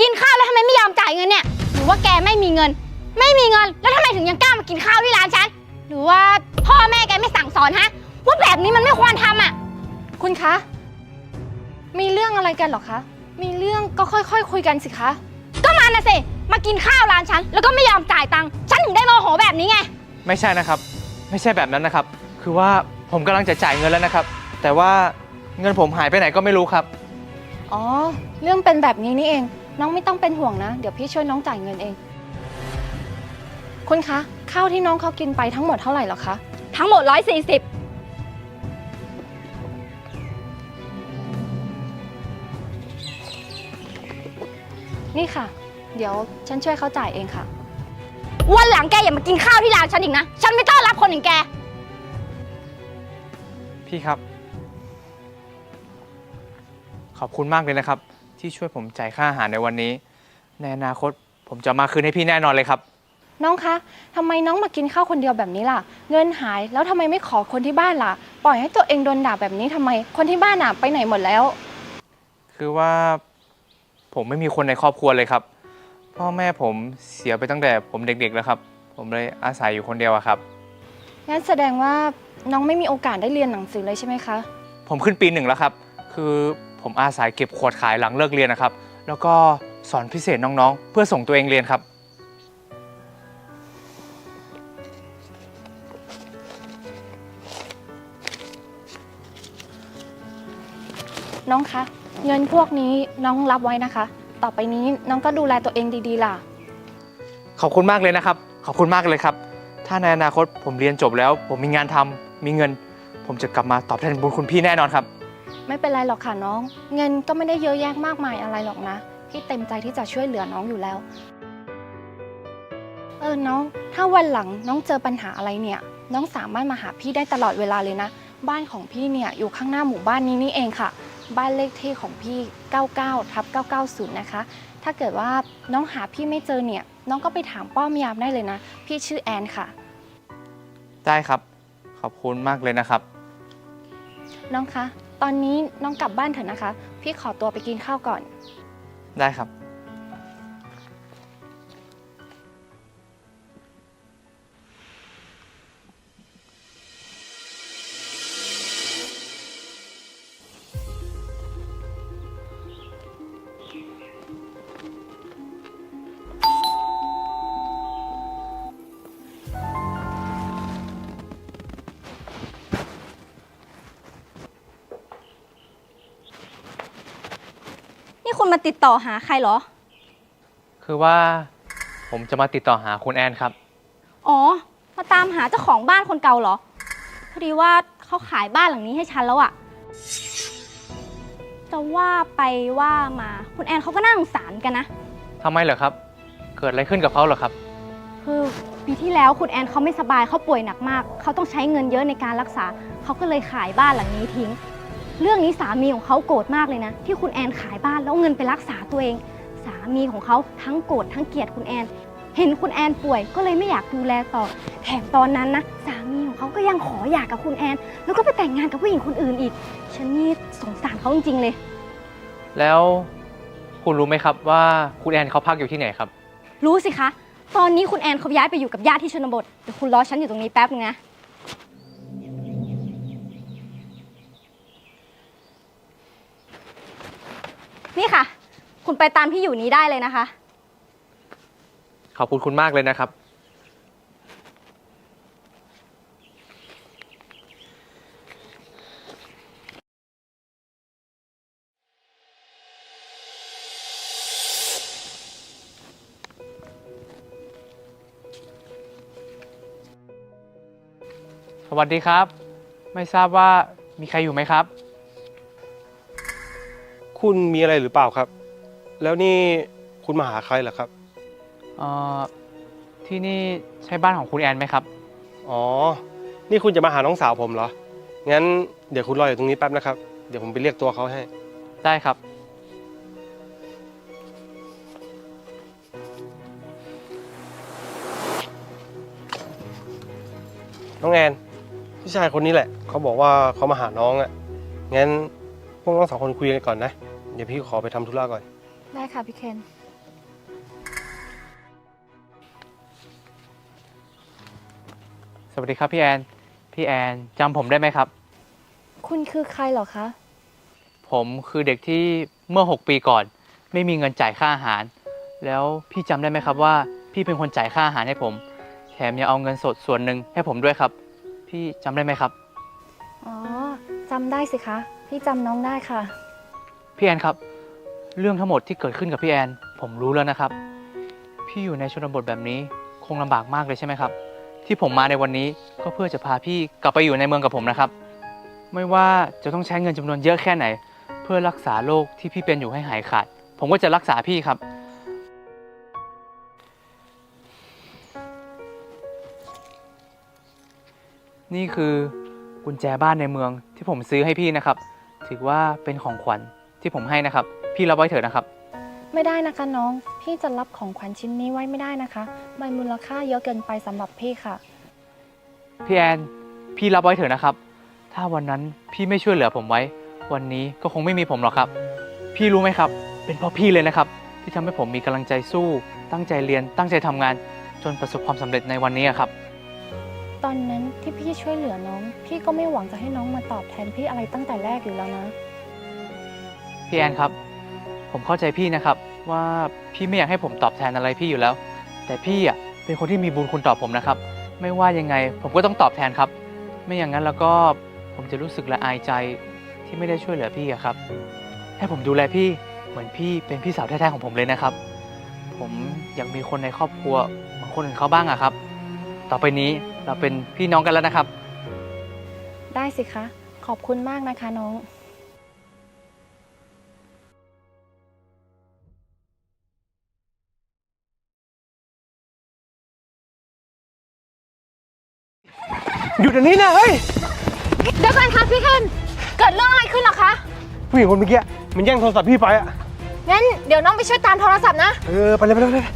กินข้าวแล้วทำไมไม่ยอมจ่ายเงินเนี่ย หรือว่าแกไม่มีเงิน ไม่มีเงิน แล้วทำไมถึงยังกล้ามากินข้าวที่ร้านฉัน หรือว่าพ่อแม่แกไม่สั่งสอนฮะ ว่าแบบนี้มันไม่ควรทำอะ คุณคะ มีเรื่องอะไรกันเหรอคะ มีเรื่องก็ค่อยๆคุยกันสิคะ ก็มันนะสิ มากินข้าวร้านฉัน แล้วก็ไม่ยอมจ่ายตังค์ฉันถึงได้โมโหแบบนี้ไง ไม่ใช่นะครับ ไม่ใช่แบบนั้นนะครับ คือว่าผมกำลังจะจ่ายเงินแล้วนะครับ แต่ว่าเงินผมหายไปไหนก็ไม่รู้ครับ อ๋อ เรื่องเป็นแบบนี้นี่เอง น้องไม่ต้องเป็นห่วงนะ เดี๋ยวพี่ช่วยน้องจ่ายเงินเอง คุณคะ ข้าวที่น้องเขากินไปทั้งหมดเท่าไหร่เหรอคะ ทั้งหมด 140 นี่ค่ะ เดี๋ยวฉันช่วยเขาจ่ายเองค่ะ วันหลังแกอย่ามากินข้าวที่ร้านฉันอีกนะ ฉันไม่ต้อนรับคนอย่างแก พี่ครับ ขอบคุณมากเลยนะครับ ที่ช่วยผมจ่ายค่าอาหารในวันนี้ ในอนาคตผมจะมาคืนให้พี่แน่นอนเลยครับ น้องคะทำไมน้องมากินข้าวคนเดียวแบบนี้ล่ะ เงินหายแล้วทำไมไม่ขอคนที่บ้านล่ะ ปล่อยให้ตัวเองโดนด่าแบบนี้ทำไม คนที่บ้านอะไปไหนหมดแล้ว คือว่าผมไม่มีคนในครอบครัวเลยครับ พ่อแม่ผมเสียไปตั้งแต่ผมเด็กๆแล้วครับ ผมเลยอาศัยอยู่คนเดียวอะครับ งั้นแสดงว่าน้องไม่มีโอกาสได้เรียนหนังสือเลยใช่ไหมคะ ผมขึ้นปีหนึ่งแล้วครับ คือ ผมอาศัยเก็บขวดขายหลังเลิกเรียนนะครับ แล้วก็สอนพิเศษน้องๆ เพื่อส่งตัวเองเรียนครับ น้องคะ เงินพวกนี้น้องรับไว้นะคะ ต่อไปนี้น้องก็ดูแลตัวเองดีๆล่ะ ขอบคุณมากเลยนะครับ ขอบคุณมากเลยครับ ถ้าในอนาคตผมเรียนจบแล้ว ผมมีงานทำมีเงิน ผมจะกลับมาตอบแทนบุญคุณพี่แน่นอนครับ ไม่เป็นไรหรอกค่ะน้อง เงินก็ไม่ได้เยอะแยะมากมายอะไรหรอกนะ พี่เต็มใจที่จะช่วยเหลือน้องอยู่แล้ว เออน้อง ถ้าวันหลังน้องเจอปัญหาอะไรเนี่ย น้องสามารถมาหาพี่ได้ตลอดเวลาเลยนะ บ้านของพี่เนี่ยอยู่ข้างหน้าหมู่บ้านนี้นี่เองค่ะ บ้านเลขที่ของพี่ 99ทับ990 นะคะ ถ้าเกิดว่าน้องหาพี่ไม่เจอเนี่ย น้องก็ไปถามป้อมยามได้เลยนะ พี่ชื่อแอนค่ะ ได้ครับ ขอบคุณมากเลยนะครับ น้องคะ ตอนนี้น้องกลับบ้านเถอะนะคะ พี่ขอตัวไปกินข้าวก่อน ได้ครับ มาติดต่อหาใครเหรอ คือว่าผมจะมาติดต่อหาคุณแอนครับ อ๋อ มาตามหาเจ้าของบ้านคนเก่าเหรอ พอดีว่าเขาขายบ้านหลังนี้ให้ฉันแล้วอะจะว่าไปว่ามาคุณแอนเขาก็น่าสงสารกันนะ ทำไมเหรอครับ เกิดอะไรขึ้นกับเขาเหรอครับ คือปีที่แล้วคุณแอนเขาไม่สบายเขาป่วยหนักมาก เขาต้องใช้เงินเยอะในการรักษา เขาก็เลยขายบ้านหลังนี้ทิ้ง เรื่องนี้สามีของเขาโกรธมากเลยนะ ที่คุณแอนขายบ้านแล้วเอาเงินไปรักษาตัวเอง สามีของเขาทั้งโกรธทั้งเกลียดคุณแอน เห็นคุณแอนป่วยก็เลยไม่อยากดูแลต่อ แถมตอนนั้นนะ สามีของเขาก็ยังขอหย่ากับคุณแอน แล้วก็ไปแต่งงานกับผู้หญิงคนอื่นอีก ฉันนี่สงสารเขาจริงๆเลย แล้วคุณรู้ไหมครับว่าคุณแอนเขาพักอยู่ที่ไหนครับ รู้สิคะ ตอนนี้คุณแอนเขาย้ายไปอยู่กับญาติที่ชนบทเดี๋ยวคุณรอฉันอยู่ตรงนี้แป๊บนึงนะ นี่ค่ะ คุณไปตามที่อยู่นี้ได้เลยนะคะ ขอบคุณคุณมากเลยนะครับ สวัสดีครับ ไม่ทราบว่ามีใครอยู่ไหมครับ คุณมีอะไรหรือเปล่าครับ แล้วนี่คุณมาหาใครเหรอครับ เอ่อที่นี่ใช่บ้านของคุณแอนไหมครับ อ๋อ นี่คุณจะมาหาน้องสาวผมเหรอ งั้นเดี๋ยวคุณรออยู่ตรงนี้แป๊บนะครับ เดี๋ยวผมไปเรียกตัวเขาให้ ได้ครับ น้องแอนผู้ชายคนนี้แหละ เขาบอกว่าเขามาหาน้องอะ่ะ งั้นพวกน้องสองคนคุยกันก่อนนะ เดี๋ยวพี่ขอไปทำธุระก่อน ได้ค่ะพี่เคน สวัสดีครับพี่แอน พี่แอนจำผมได้ไหมครับ คุณคือใครเหรอคะ ผมคือเด็กที่เมื่อ 6 ปีก่อน ไม่มีเงินจ่ายค่าอาหาร แล้วพี่จำได้ไหมครับว่า พี่เป็นคนจ่ายค่าอาหารให้ผม แถมยังเอาเงินสดส่วนหนึ่งให้ผมด้วยครับ พี่จำได้ไหมครับ อ๋อจำได้สิคะ พี่จำน้องได้ค่ะ พี่แอนครับ เรื่องทั้งหมดที่เกิดขึ้นกับพี่แอน ผมรู้แล้วนะครับ พี่อยู่ในชนบทแบบนี้คงลำบากมากเลยใช่ไหมครับ ที่ผมมาในวันนี้ก็เพื่อจะพาพี่กลับไปอยู่ในเมืองกับผมนะครับ ไม่ว่าจะต้องใช้เงินจำนวนเยอะแค่ไหน เพื่อรักษาโรคที่พี่เป็นอยู่ให้หายขาด ผมก็จะรักษาพี่ครับ นี่คือกุญแจบ้านในเมืองที่ผมซื้อให้พี่นะครับ ถือว่าเป็นของขวัญ ที่ผมให้นะครับ พี่รับไว้เถอะนะครับ ไม่ได้นะคะน้อง พี่จะรับของขวัญชิ้นนี้ไว้ไม่ได้นะคะ มันมูลค่าเยอะเกินไปสำหรับพี่ค่ะ พี่แอน พี่รับไว้เถอะนะครับ ถ้าวันนั้นพี่ไม่ช่วยเหลือผมไว้ วันนี้ก็คงไม่มีผมหรอกครับ พี่รู้ไหมครับ เป็นเพราะพี่เลยนะครับ ที่ทำให้ผมมีกำลังใจสู้ ตั้งใจเรียน ตั้งใจทำงาน จนประสบความสำเร็จในวันนี้อะครับ ตอนนั้นที่พี่ช่วยเหลือน้อง พี่ก็ไม่หวังจะให้น้องมาตอบแทนพี่อะไรตั้งแต่แรกอยู่แล้วนะ พี่แอนครับ ผมเข้าใจพี่นะครับ ว่าพี่ไม่อยากให้ผมตอบแทนอะไรพี่อยู่แล้ว แต่พี่อะเป็นคนที่มีบุญคุณต่อผมนะครับ ไม่ว่ายังไง ผมก็ต้องตอบแทนครับ ไม่อย่างนั้นแล้วก็ผมจะรู้สึกละอายใจที่ไม่ได้ช่วยเหลือพี่อะครับ ให้ผมดูแลพี่เหมือนพี่เป็นพี่สาวแท้ๆของผมเลยนะครับ ผมอยากมีคนในครอบครัวเหมือนคนอื่นเขาบ้างอะครับ ต่อไปนี้เราเป็นพี่น้องกันแล้วนะครับ ได้สิคะ ขอบคุณมากนะคะน้อง หยุดอันนี้นะเฮ้ยเดี๋ยวก่อนค่ะพี่เคนเกิดเรื่องอะไรขึ้นหรอคะ ผู้หญิงคนเมื่อกี้มันแย่งโทรศัพท์พี่ไปอะงั้นเดี๋ยวน้องไปช่วยตามโทรศัพท์นะ เออไปเลยไปเลยไปเลย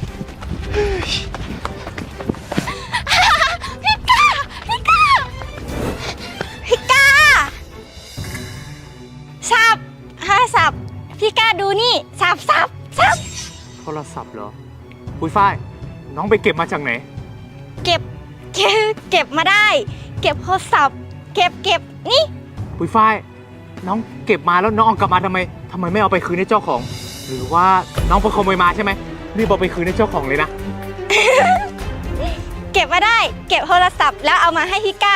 พี่ก้าพี่ก้าพี่ก้าสับห้าสับพี่ก้าดูนี่สับสับสับโทรศัพท์เหรอปุ้ยฝ้าย น้องไปเก็บมาจากไหน เก็บเก็บเก็บมาได้ เก็บโทรศัพท์ เก็บเก็บนี่ปุ้ยฝ้าย น้องเก็บมาแล้วน้องเอากลับมาทำไมทำไมไม่เอาไปคืนให้เจ้าของ หรือว่าน้องไปขโมยมาใช่ไหมรีบเอาไปคืนให้เจ้าของเลยนะ เก็บมาได้ เก็บโทรศัพท์แล้วเอามาให้พี่ก้า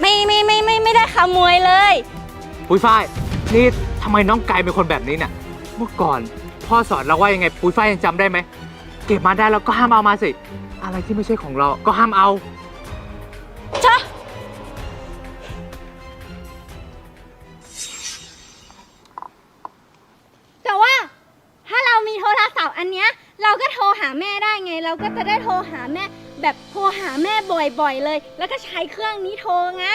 ไม่ไม่ไม่ไม่ไม่ได้ขโมยเลย ปุ้ยฝ้าย นี่ทำไมน้องกลายเป็นคนแบบนี้เนี่ยเมื่อก่อนพ่อสอนเราว่ายังไงปุ้ยฝ้ายยังจำได้ไหม เก็บมาได้แล้วก็ห้ามเอามาสิ อะไรที่ไม่ใช่ของเราก็ห้ามเอา บ่อยๆเลย แล้วก็ใช้เครื่องนี้โทรไง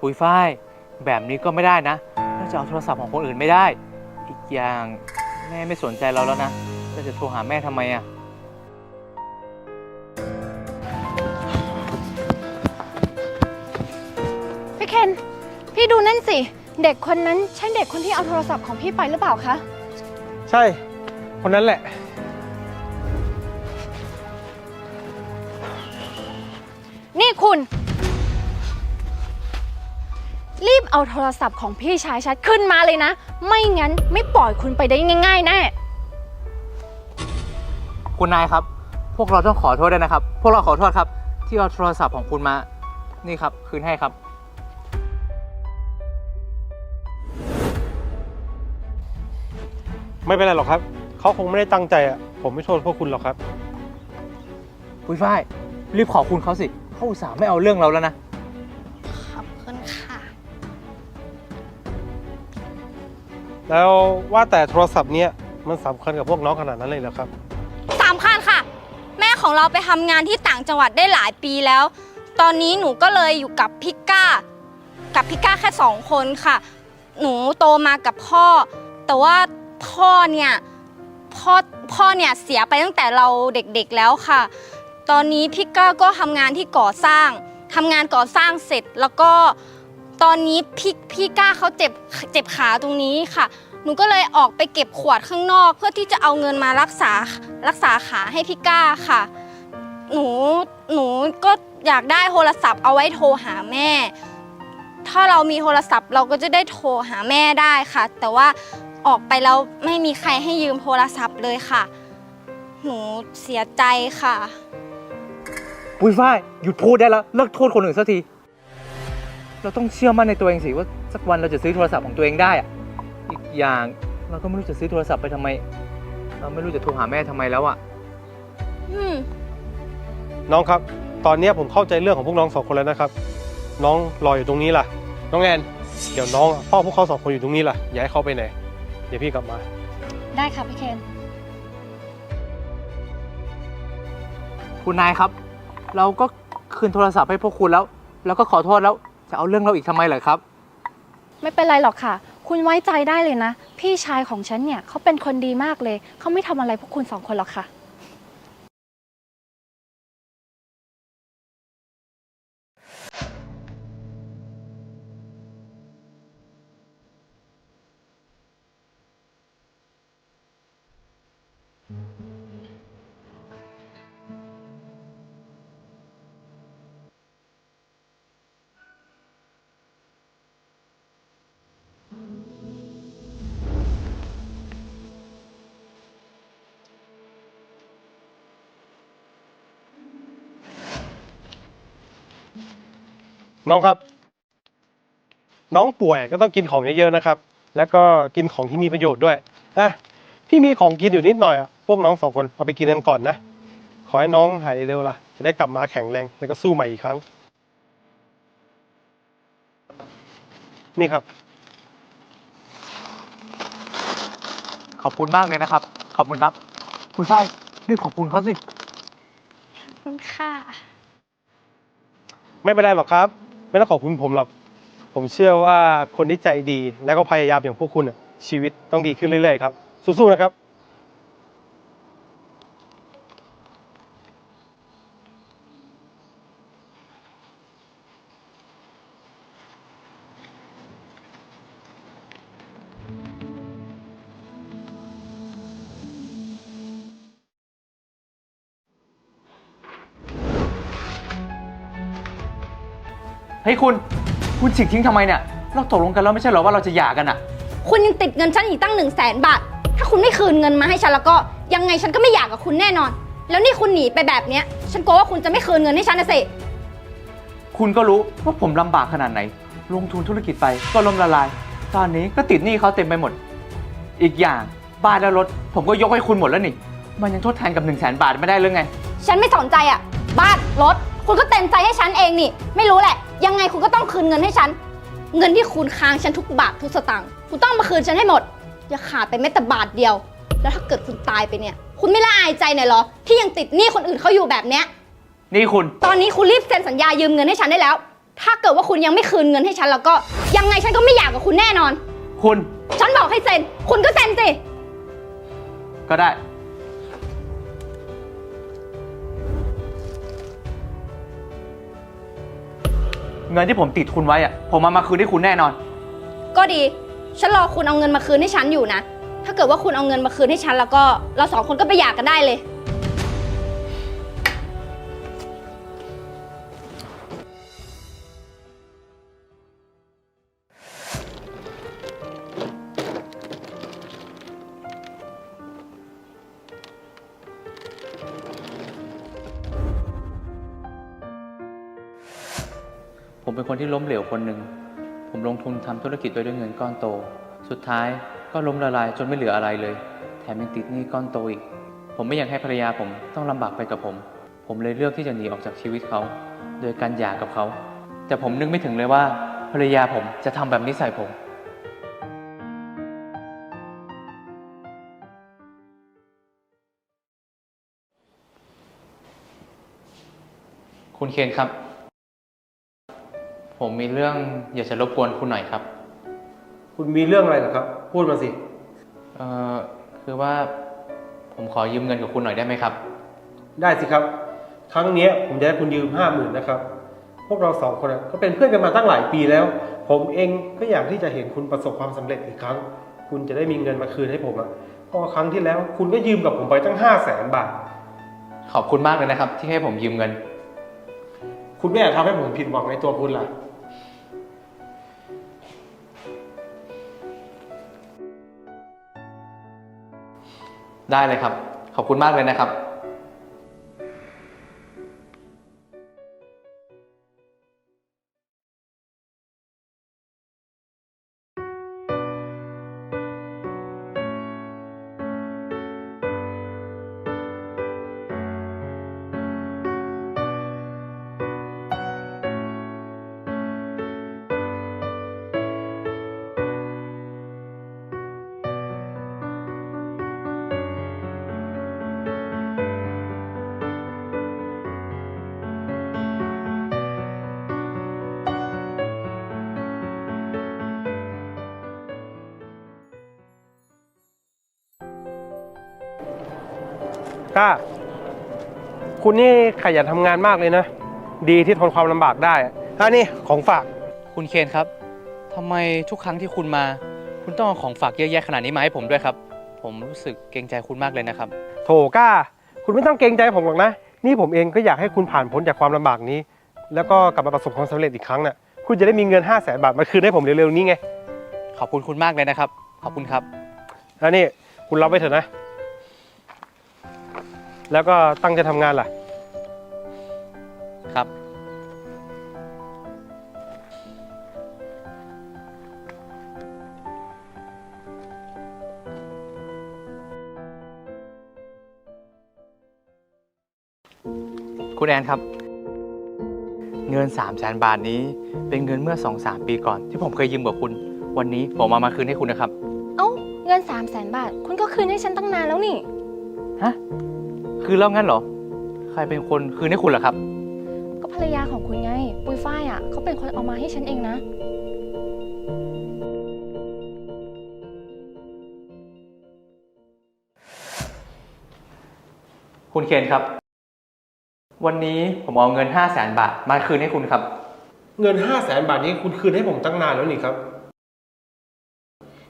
ปุ้ยฝ้าย แบบนี้ก็ไม่ได้นะเราจะเอาโทรศัพท์ของคนอื่นไม่ได้ อีกอย่างแม่ไม่สนใจเราแล้วนะเราจะโทรหาแม่ทำไมอะพี่เคน พี่ดูนั่นสิ เด็กคนนั้นใช่เด็กคนที่เอาโทรศัพท์ของพี่ไปหรือเปล่าคะ ใช่ คนนั้นแหละ คุณ รีบเอาโทรศัพท์ของพี่ชายชัดขึ้นมาเลยนะ ไม่งั้นไม่ปล่อยคุณไปได้ง่ายๆแน่คุณนายครับ พวกเราต้องขอโทษด้วยนะครับ พวกเราขอโทษครับ ที่เอาโทรศัพท์ของคุณมา นี่ครับ คืนให้ครับ ไม่เป็นไรหรอกครับ เขาคงไม่ได้ตั้งใจอะผมไม่โทษพวกคุณหรอกครับ ปุ้ยฝ้าย รีบขอบคุณเขาสิ เขาอุตส่าห์ไม่เอาเรื่องเราแล้วนะ ขอบคุณค่ะ แล้วว่าแต่โทรศัพท์เนี้ยมันสำคัญกับพวกน้องขนาดนั้นเลยเหรอครับ สามคัญค่ะ แม่ของเราไปทำงานที่ต่างจังหวัดได้หลายปีแล้ว ตอนนี้หนูก็เลยอยู่กับพี่ก้า กับพี่ก้าแค่สองคนค่ะ หนูโตมากับพ่อ แต่ว่าพ่อเนี่ยพ่อพ่อเนี่ยเสียไปตั้งแต่เราเด็กๆแล้วค่ะ ตอนนี้พี่ก้าก็ทำงานที่ก่อสร้างทำงานก่อสร้างเสร็จ แล้วก็ตอนนี้พี่พี่ก้าเขาเจ็บเจ็บขาตรงนี้ค่ะ หนูก็เลยออกไปเก็บขวดข้างนอก เพื่อที่จะเอาเงินมารักษารักษาขาให้พี่ก้าค่ะ หนูหนูก็อยากได้โทรศัพท์เอาไว้โทรหาแม่ ถ้าเรามีโทรศัพท์เราก็จะได้โทรหาแม่ได้ค่ะ แต่ว่าออกไปแล้วไม่มีใครให้ยืมโทรศัพท์เลยค่ะ หนูเสียใจค่ะ ปุ้ยฝ้ายหยุดพูดได้แล้ว เลิกโทษคนอื่นสักที เราต้องเชื่อมั่นในตัวเองสิว่าสักวันเราจะซื้อโทรศัพท์ของตัวเองได้อะอีกอย่างเราก็ไม่รู้จะซื้อโทรศัพท์ไปทำไม เราไม่รู้จะโทรหาแม่ทำไมแล้วอะอืมน้องครับ ตอนเนี้ยผมเข้าใจเรื่องของพวกน้องสองคนแล้วนะครับ น้องรออยู่ตรงนี้ล่ะ น้องแอนเดี๋ยวน้องอะเฝ้าพวกเขาสองคนอยู่ตรงนี้ล่ะอย่าให้เขาไปไหน เดี๋ยวพี่กลับมา ได้ค่ะพี่เคน คุณนายครับ เราก็คืนโทรศัพท์ให้พวกคุณแล้ว แล้วก็ขอโทษแล้วจะเอาเรื่องเราอีกทำไมเหรอครับ ไม่เป็นไรหรอกค่ะ คุณไว้ใจได้เลยนะ พี่ชายของฉันเนี่ยเขาเป็นคนดีมากเลย เขาไม่ทำอะไรพวกคุณสองคนหรอกค่ะ น้องครับ น้องป่วยก็ต้องกินของเยอะๆนะครับ แล้วก็กินของที่มีประโยชน์ด้วยนะพี่มีของกินอยู่นิดหน่อยอะพวกน้องสองคนเอาไปกินกันก่อนนะ ขอให้น้องหายเร็วล่ะ จะได้กลับมาแข็งแรงแล้วก็สู้ใหม่อีกครั้ง นี่ครับ ขอบคุณมากเลยนะครับ ขอบคุณครับ คุณฝ้ายรีบขอบคุณเขาสิ ขอบคุณค่ะ ไม่เป็นไรหรอกครับ ไม่ต้องขอบคุณผมหรอก ผมเชื่อว่าคนที่ใจดีและก็พยายามอย่างพวกคุณอะชีวิตต้องดีขึ้นเรื่อยๆครับ สู้ๆนะครับ ฮ้ยคุณ คุณฉีกทิ้งทำไมเนี่ย เราตกลงกันแล้วไม่ใช่เหรอว่าเราจะหย่ากันอะคุณยังติดเงินฉันอีกตั้งหนึ่งแสนบาท ถ้าคุณไม่คืนเงินมาให้ฉันแล้วก็ยังไงฉันก็ไม่อยากกับคุณแน่นอน แล้วนี่คุณหนีไปแบบเนี้ย ฉันกลัวว่าคุณจะไม่คืนเงินให้ฉันนะสิ คุณก็รู้ว่าผมลำบากขนาดไหน ลงทุนธุรกิจไปก็ล้มละลาย ตอนนี้ก็ติดหนี้เขาเต็มไปหมด อีกอย่างบ้านและรถ ผมก็ยกให้คุณหมดแล้วนี่ มันยังทดแทนกับ1นึ่งแสนบาทไม่ได้หรือไง ฉันไม่สนใจอะบ้านรถ คุณก็เต็มใจให้ฉันเองนี่ ไม่รู้แหละ ยังไงคุณก็ต้องคืนเงินให้ฉัน เงินที่คุณค้างฉันทุกบาททุกสตางค์คุณต้องมาคืนฉันให้หมด อย่าขาดไปแม้แต่บาทเดียว แล้วถ้าเกิดคุณตายไปเนี่ย คุณไม่ละอายใจหน่อยเหรอ ที่ยังติดหนี้คนอื่นเขาอยู่แบบเนี้ย นี่คุณ ตอนนี้คุณรีบเซ็นสัญญายืมเงินให้ฉันได้แล้ว ถ้าเกิดว่าคุณยังไม่คืนเงินให้ฉันแล้วก็ ยังไงฉันก็ไม่อยากกับคุณแน่นอน คุณ ฉันบอกให้เซ็น คุณก็เซ็นสิ ก็ได้ เงินที่ผมติดคุณไว้อะผมมามาคืนให้คุณแน่นอน ก็ดี ฉันรอคุณเอาเงินมาคืนให้ฉันอยู่นะ ถ้าเกิดว่าคุณเอาเงินมาคืนให้ฉันแล้วก็เราสองคนก็ไปหย่ากันได้เลย ผมเป็นคนที่ล้มเหลวคนหนึ่ง ผมลงทุนทำธุรกิจโดยด้วยเงินก้อนโต สุดท้ายก็ล้มละลายจนไม่เหลืออะไรเลย แถมยังติดหนี้ก้อนโตอีก ผมไม่อยากให้ภรรยาผมต้องลำบากไปกับผม ผมเลยเลือกที่จะหนีออกจากชีวิตเขา โดยการหย่ากับเขา แต่ผมนึกไม่ถึงเลยว่า ภรรยาผมจะทำแบบนี้ใส่ผมคุณเคนครับ ผมมีเรื่องอยากจะรบกวนคุณหน่อยครับ คุณมีเรื่องอะไรเหรอครับ พูดมาสิ เอ่อคือว่าผมขอยืมเงินกับคุณหน่อยได้ไหมครับ ได้สิครับ ครั้งเนี้ยผมจะให้คุณยืมห้าหมื่นนะครับ พวกเราสองคนอะก็เป็นเพื่อนกันมาตั้งหลายปีแล้ว ผมเองก็อยากที่จะเห็นคุณประสบความสำเร็จอีกครั้ง คุณจะได้มีเงินมาคืนให้ผมอะเพราะว่าครั้งที่แล้วคุณก็ยืมกับผมไปตั้งห้าแสนบาท ขอบคุณมากเลยนะครับ ที่ให้ผมยืมเงิน คุณไม่อยากทำให้ผมผิดหวังในตัวคุณล่ะ ได้เลยครับ ขอบคุณมากเลยนะครับ กล้า คุณนี่ขยันทำงานมากเลยนะ ดีที่ทนความลำบากได้อะอะนี่ของฝาก คุณเคนครับทำไมทุกครั้งที่คุณมา คุณต้องเอาของฝากเยอะแยะขนาดนี้มาให้ผมด้วยครับ ผมรู้สึกเกรงใจคุณมากเลยนะครับ โถกล้า คุณไม่ต้องเกรงใจผมหรอกนะ นี่ผมเองก็อยากให้คุณผ่านพ้นจากความลำบากนี้ แล้วก็กลับมาประสบความสำเร็จอีกครั้งน่ะ คุณจะได้มีเงิน 5 0 0แสนบาทมาคืนให้ผมเร็วๆนี้ไงขอบคุณคุณมากเลยนะครับ ขอบคุณครับ แล้วนี่คุณรับไว้เถอะนะ แล้วก็ตั้งใจทำงานล่ะ ครับ คุณแอนครับ เงิน3 0 0แสนบาทนี้เป็นเงินเมื่อ 2-3 ปีก่อน ที่ผมเคยยืมกับคุณ วันนี้ผมเอามาคืนให้คุณนะครับ เอ้า เงิน3 0 0แสนบาท คุณก็คืนให้ฉันตั้งนานแล้วนี่ ฮะ คืนแล้วงั้นเหรอ ใครเป็นคนคืนให้คุณเหรอครับ ก็ภรรยาของคุณไง ปุยฝ้ายอะเขาเป็นคนเอามาให้ฉันเองนะ คุณเคนครับ วันนี้ผมเอาเงิน 5 0 0แสนบาทมาคืนให้คุณครับ เงิน5 0 0แสนบาทนี้คุณคืนให้ผมตั้งนานแล้วนี่ครับ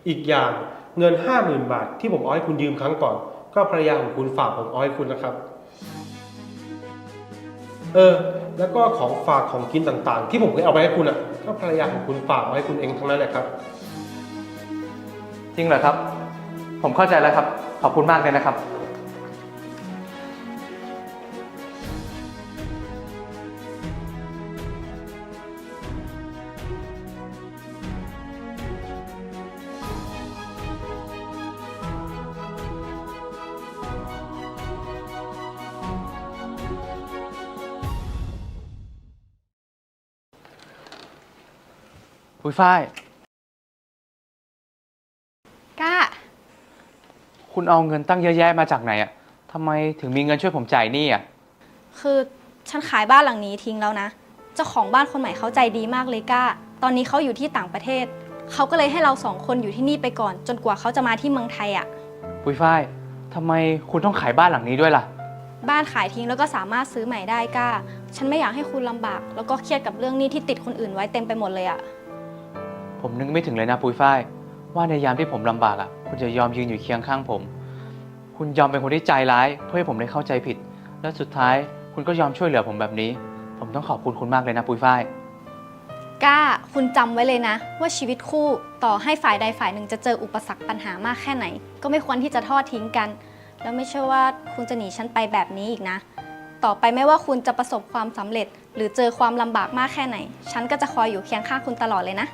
อีกอย่างเงิน50,000บาทที่ผมเอาให้คุณยืมครั้งก่อน ก็ภรรยาของคุณฝากผมเอาให้คุณนะครับ เออ แล้วก็ของฝากของกินต่างๆ ที่ผมเคยเอาไปให้คุณอะ ก็ภรรยาของคุณฝากเอาให้คุณเองทั้งนั้นแหละครับ จริงเหรอครับ ผมเข้าใจแล้วครับ ขอบคุณมากเลยนะครับ ปุ้ยฝ้ายกล้า คุณเอาเงินตั้งเยอะแยะมาจากไหนอะทำไมถึงมีเงินช่วยผมจ่ายหนี้อะคือฉันขายบ้านหลังนี้ทิ้งแล้วนะ เจ้าของบ้านคนใหม่เขาใจดีมากเลยก้า ตอนนี้เขาอยู่ที่ต่างประเทศ เขาก็เลยให้เราสองคนอยู่ที่นี่ไปก่อน จนกว่าเขาจะมาที่เมืองไทยอะ่ะปุ้ยฝ้ายทำไมคุณต้องขายบ้านหลังนี้ด้วยล่ะ บ้านขายทิ้งแล้วก็สามารถซื้อใหม่ได้ก้า ฉันไม่อยากให้คุณลำบาก แล้วก็เครียดกับเรื่องหนี้ที่ติดคนอื่นไว้เต็มไปหมดเลยอะ่ะ ผมนึกไม่ถึงเลยนะปุ้ยฝ้าย ว่าในยามที่ผมลำบากอะคุณจะยอมยืนอยู่เคียงข้างผม คุณยอมเป็นคนที่ใจร้าย เพื่อให้ผมได้เข้าใจผิด และสุดท้ายคุณก็ยอมช่วยเหลือผมแบบนี้ ผมต้องขอบคุณคุณมากเลยนะปุ้ยฝ้าย กล้าคุณจำไว้เลยนะ ว่าชีวิตคู่ต่อให้ฝ่ายใดฝ่ายหนึ่งจะเจออุปสรรคปัญหามากแค่ไหน ก็ไม่ควรที่จะทอดทิ้งกัน แล้วไม่ใช่ว่าคุณจะหนีฉันไปแบบนี้อีกนะ ต่อไปไม่ว่าคุณจะประสบความสำเร็จ หรือเจอความลำบากมากแค่ไหน ฉันก็จะคอยอยู่เคียงข้างคุณตลอดเลยนะ